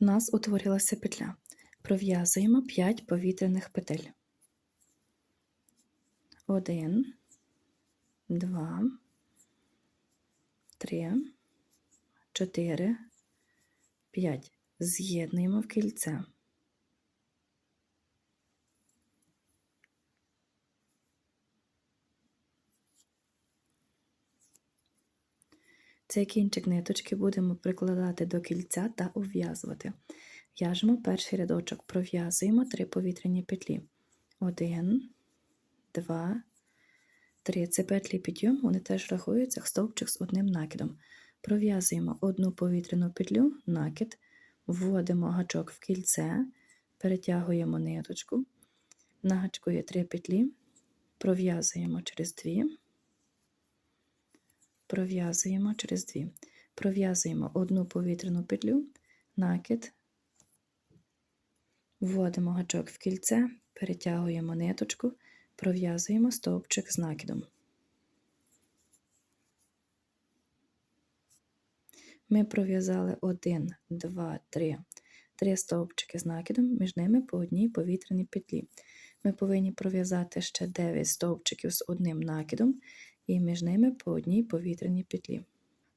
У нас утворилася петля. Пров'язуємо 5 повітряних петель. 1, 2, 3, 4, 5. З'єднуємо в кільце. Цей кінчик ниточки будемо прикладати до кільця та ув'язувати. В'яжемо перший рядочок, пров'язуємо три повітряні петлі. Один, два, три. Це петлі підйому, вони теж рахуються як стовпчик з одним накидом. Пров'язуємо одну повітряну петлю, накид, вводимо гачок в кільце, перетягуємо ниточку, на гачку є три петлі, пров'язуємо через дві пров'язуємо через дві. Пров'язуємо одну повітряну петлю, накид, вводимо гачок в кільце, перетягуємо ниточку, пров'язуємо стовпчик з накидом. Ми пров'язали 1, 2, 3, 3 стовпчики з накидом, між ними по одній повітряній петлі. Ми повинні пров'язати ще 9 стовпчиків з одним накидом і між ними по одній повітряній петлі.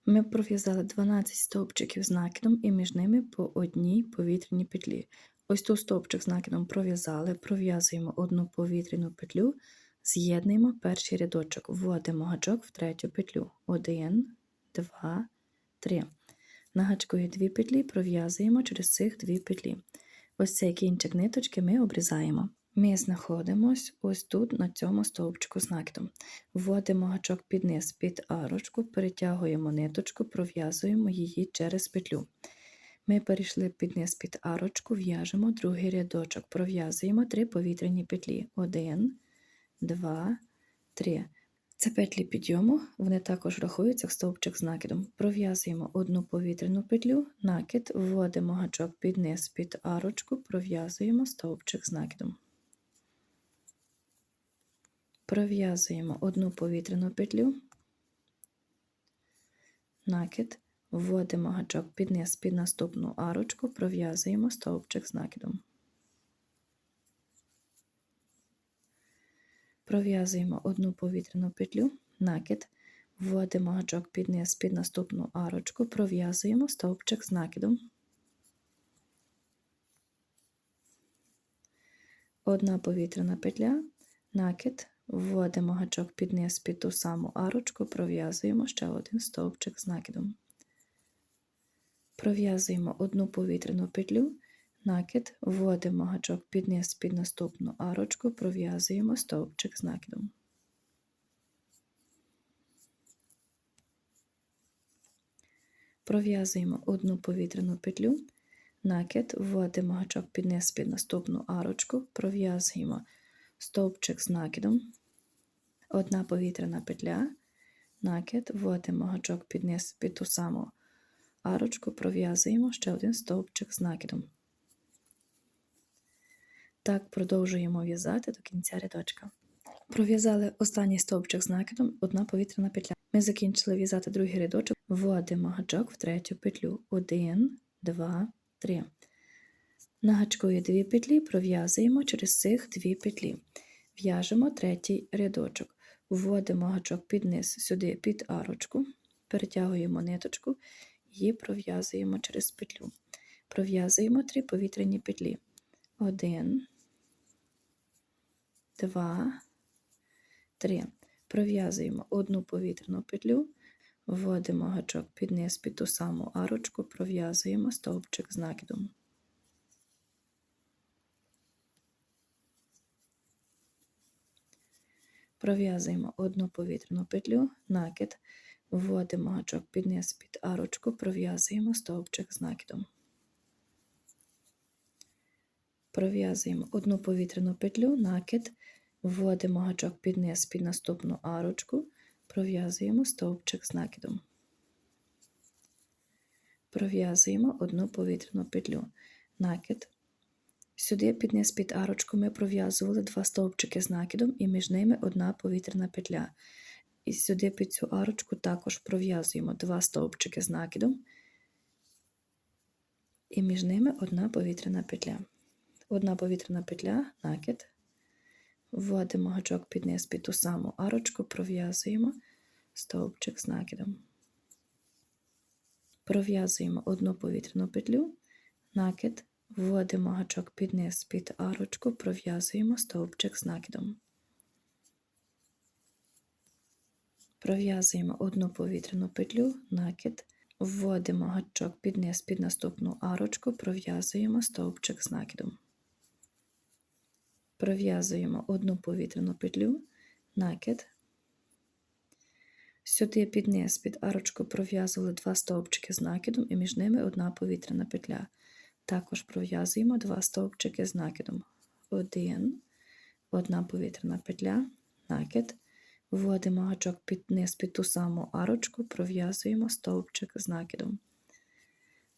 Ми пров'язали 12 стовпчиків з накидом і між ними по одній повітряній петлі. Ось тут стовпчик з накидом пров'язали, пров'язуємо одну повітряну петлю, з'єднуємо перший рядочок, вводимо гачок в третю петлю. 1, 2, 3. На гачку дві петлі, пров'язуємо через цих дві петлі. Ось цей кінчик ниточки ми обрізаємо. Ми знаходимось ось тут, на цьому стовпчику з накидом. Вводимо гачок під низ під арочку, перетягуємо ниточку, пров'язуємо її через петлю. Ми перейшли під низ під арочку, в'яжемо другий рядочок, пров'язуємо три повітряні петлі. Один, два, три. Це петлі підйому, вони також рахуються як стовпчик з накидом. Пров'язуємо одну повітряну петлю, накид, вводимо гачок під низ під арочку, пров'язуємо стовпчик з накидом. Пров'язуємо одну повітряну петлю, накид, вводимо гачок під низ під наступну арочку, пров'язуємо стовпчик з накидом. Пров'язуємо одну повітряну петлю, накид, вводимо гачок під низ під наступну арочку, пров'язуємо стовпчик з накидом. Одна повітряна петля, накид, Вводимо гачок під низ під ту саму арочку, пров'язуємо ще один стовпчик з накидом. Пров'язуємо одну повітряну петлю, накид, вводимо гачок під низ під наступну арочку, пров'язуємо стовпчик з накидом. Пров'язуємо одну повітряну петлю, накид, вводимо гачок під низ під наступну арочку, пров'язуємо стовпчик з накидом, одна повітряна петля, накид, вводимо гачок під низ під ту саму арочку, пров'язуємо ще один стовпчик з накидом. Так продовжуємо в'язати до кінця рядочка. Пров'язали останній стовпчик з накидом, одна повітряна петля. Ми закінчили в'язати другий рядочок, вводимо гачок в третю петлю. Один, два, три. На гачку є дві петлі, пров'язуємо через цих дві петлі. В'яжемо третій рядочок. Вводимо гачок під низ сюди під арочку, перетягуємо ниточку і пров'язуємо через петлю. Пров'язуємо три повітряні петлі. Один, два, три. Пров'язуємо одну повітряну петлю, вводимо гачок під низ під ту саму арочку, пров'язуємо стовпчик з накидом. Пров'язуємо одну повітряну петлю, накид, вводимо гачок під низ під арочку, пров'язуємо стовпчик з накидом. Пров'язуємо одну повітряну петлю, накид, вводимо гачок під низ під наступну арочку, пров'язуємо стовпчик з накидом. Пров'язуємо одну повітряну петлю, накид, Сюди під під арочку ми пров'язували два стовпчики з накидом і між ними одна повітряна петля. І сюди під цю арочку також пров'язуємо два стовпчики з накидом і між ними одна повітряна петля. Одна повітряна петля, накид. Вводимо гачок під низ під ту саму арочку, пров'язуємо стовпчик з накидом. Пров'язуємо одну повітряну петлю, накид, вводимо гачок під низ під арочку, пров'язуємо стовпчик з накидом. Пров'язуємо одну повітряну петлю, накид, вводимо гачок під низ під наступну арочку, пров'язуємо стовпчик з накидом. Пров'язуємо одну повітряну петлю, накид. Сюди під низ під арочку пров'язували два стовпчики з накидом і між ними одна повітряна петля. Також пров'язуємо два стовпчики з накидом. Один, одна повітряна петля, накид. Вводимо гачок під низ під ту саму арочку, пров'язуємо стовпчик з накидом.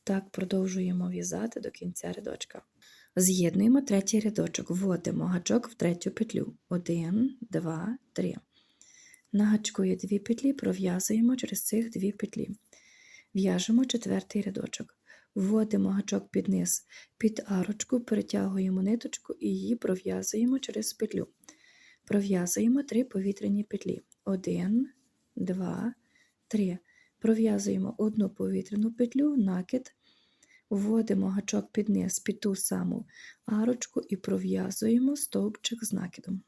Так продовжуємо в'язати до кінця рядочка. З'єднуємо третій рядочок, вводимо гачок в третю петлю. Один, два, три. На гачку є дві петлі, пров'язуємо через цих дві петлі. В'яжемо четвертий рядочок. Вводимо гачок під низ під арочку, перетягуємо ниточку і її пров'язуємо через петлю. Пров'язуємо три повітряні петлі. Один, два, три. Пров'язуємо одну повітряну петлю, накид, вводимо гачок під низ під ту саму арочку і пров'язуємо стовпчик з накидом.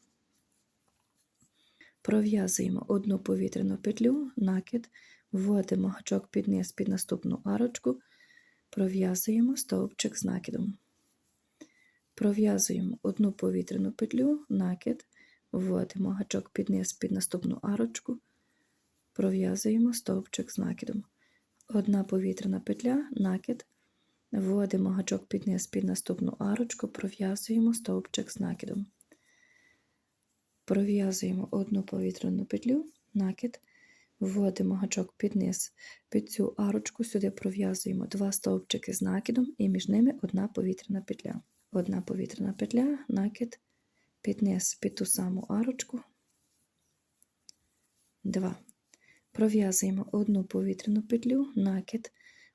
Пров'язуємо одну повітряну петлю, накид, вводимо гачок під низ під наступну арочку, пров'язуємо стовпчик з накидом. Пров'язуємо одну повітряну петлю, накид, вводимо гачок під низ під наступну арочку, пров'язуємо стовпчик з накидом. Одна повітряна петля, накид, вводимо гачок під низ під наступну арочку, пров'язуємо стовпчик з накидом. Пров'язуємо одну повітряну петлю, накид, вводимо гачок під низ під цю арочку, сюди пров'язуємо два стовпчики з накидом і між ними одна повітряна петля. Одна повітряна петля, накид, під низ під ту саму арочку. Два. Пров'язуємо одну повітряну петлю, накид,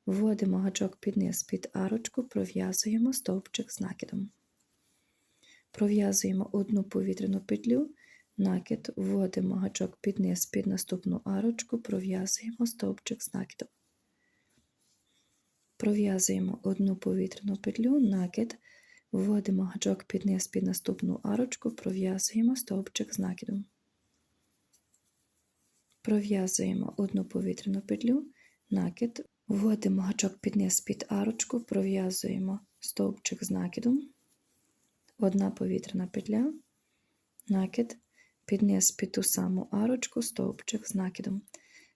вводимо гачок під низ під арочку, пров'язуємо стовпчик з накидом. Пров'язуємо одну повітряну петлю, накид, вводимо гачок під низ під наступну арочку, пров'язуємо стовпчик з накидом. Пров'язуємо одну повітряну петлю, накид, вводимо гачок під низ під наступну арочку, пров'язуємо стовпчик з накидом. Пров'язуємо одну повітряну петлю, накид, вводимо гачок під низ під арочку, пров'язуємо стовпчик з накидом, одна повітряна петля, накид, під низ під ту саму арочку, стовпчик з накидом.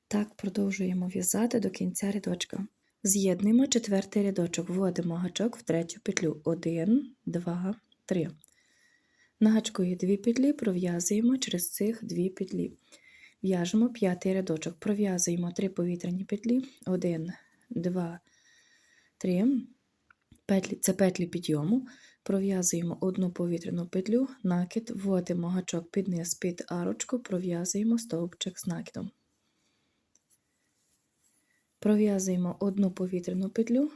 Так продовжуємо в'язати до кінця рядочка. З'єднуємо четвертий рядочок, вводимо гачок в третю петлю. Один, два, три. На гачку дві петлі, пров'язуємо через цих дві петлі. В'яжемо п'ятий рядочок, пров'язуємо три повітряні петлі. Один, два, три. Петлі, це петлі підйому. Пров'язуємо одну повітряну петлю, накид, вводимо гачок під низ під арочку, пров'язуємо стовпчик з накидом. Пров'язуємо одну повітряну петлю,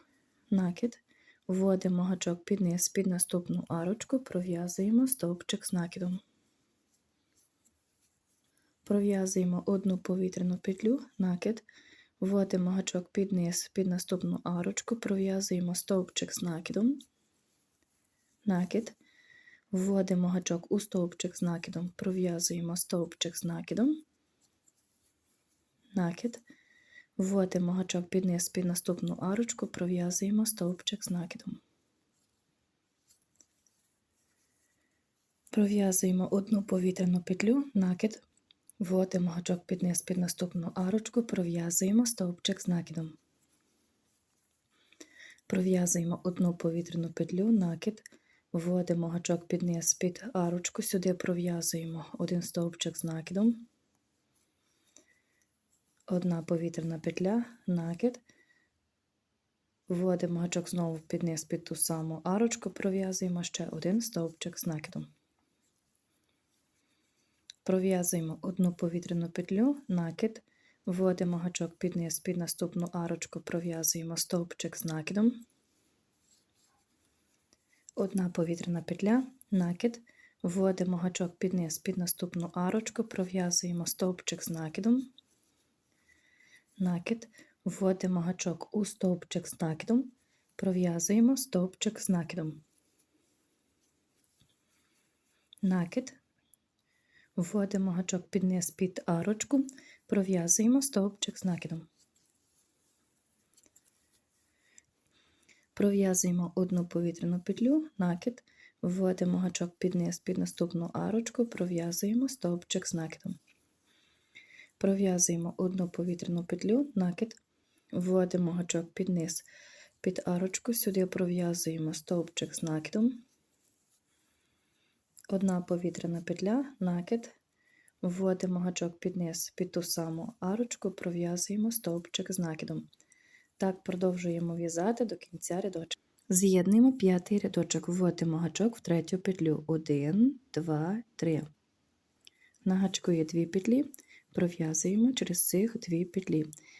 накид, вводимо гачок під низ під наступну арочку, пров'язуємо стовпчик з накидом. Пров'язуємо одну повітряну петлю, накид, вводимо гачок під низ під наступну арочку, пров'язуємо стовпчик з накидом, накид, вводимо гачок у стовпчик з накидом, пров'язуємо стовпчик з накидом, накид, вводимо гачок під низ під наступну арочку, пров'язуємо стовпчик з накидом. Пров'язуємо одну повітряну петлю, накид, Вводимо гачок під низ під наступну арочку, пров'язуємо стовпчик з накидом. Пров'язуємо одну повітряну петлю, накид, вводимо гачок під низ під арочку, сюди пров'язуємо. Один стовпчик з накидом, одна повітряна петля, накид, вводимо гачок знову під низ під ту саму арочку, пров'язуємо ще один стовпчик з накидом. Пров'язуємо одну повітряну петлю, накид, вводимо гачок під низ під наступну арочку, пров'язуємо стовпчик з накидом, Одна повітряна петля, накид, вводимо гачок під низ під наступну арочку, пров'язуємо стовпчик з накидом, накид, вводимо гачок у стовпчик з накидом, пров'язуємо стовпчик з накидом. Накид, вводимо гачок під низ під арочку, пров'язуємо стовпчик з накидом. Пров'язуємо одну повітряну петлю, накид, вводимо гачок під низ під наступну арочку, пров'язуємо стовпчик з накидом. Пров'язуємо одну повітряну петлю, накид, вводимо гачок під низ під арочку, сюди пров'язуємо стовпчик з накидом. Одна повітряна петля, накид, вводимо гачок під низ під ту саму арочку, пров'язуємо стовпчик з накидом. Так продовжуємо в'язати до кінця рядочка. З'єднуємо п'ятий рядочок, вводимо гачок в третю петлю. 1, 2, 3. На гачку є дві петлі, пров'язуємо через цих дві петлі.